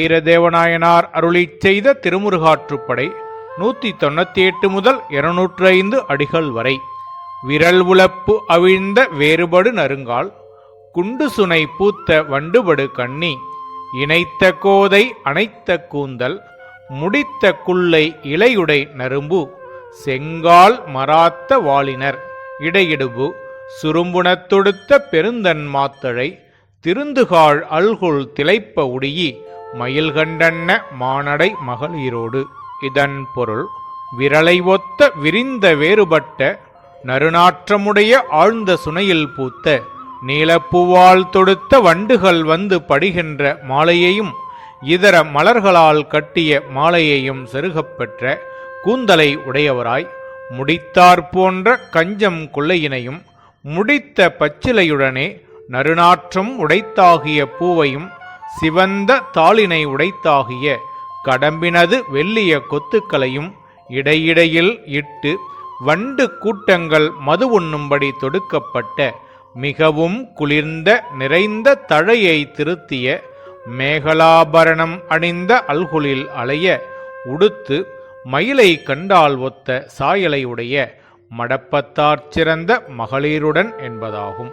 கீரதேவநாயனார் அருளி செய்த திருமுருகாற்றுப்படை நூத்தி தொண்ணூத்தி எட்டு முதல் இருநூற்று ஐந்து அடிகள் வரை. விரல் உழப்பு அவிழ்ந்த வேறுபடு நறுங்கால் குண்டு சுனை பூத்த வண்டுபடு கண்ணி இணைத்த கோதை அணைத்த கூந்தல் முடித்த குள்ளை இலையுடை நரும்பு செங்கால் மராத்த வாளினர் இடையிடுபு சுரும்புணத் தொடுத்த பெருந்தன் மாத்தழை திருந்துகாள் அல்குல் திளைப்ப உடியி மயில்கண்டன்ன மானடை மகளிரோடு? இதன் பொருள் விரலை ஒத்த விரிந்த வேறுபட்ட நறுநாற்றமுடைய ஆழ்ந்த சுனையில் பூத்த நீலப்பூவால் தொடுத்த வண்டுகள் வந்து படுகின்ற மாலையையும் இதர மலர்களால் கட்டிய மாலையையும் செருகப்பெற்ற கூந்தலை உடையவராய் முடித்தாற் போன்ற கஞ்சம் கொள்ளையினையும் முடித்த பச்சிலையுடனே நறுநாற்றம் உடைத்தாகிய பூவையும் சிவந்த தாளினை உடைத்தாகிய கடம்பினது வெள்ளிய கொத்துக்களையும் இடையிடையில் இட்டு வண்டு கூட்டங்கள் மது உண்ணும்படி தொடுக்கப்பட்ட மிகவும் குளிர்ந்த நிறைந்த தழையை திருத்திய மேகலாபரணம் அணிந்த அல்குலில் அலைய உடுத்து மயிலை கண்டால் ஒத்த சாயலை உடைய மடப்பத்தார் சிறந்த மகளிருடன் என்பதாகும்.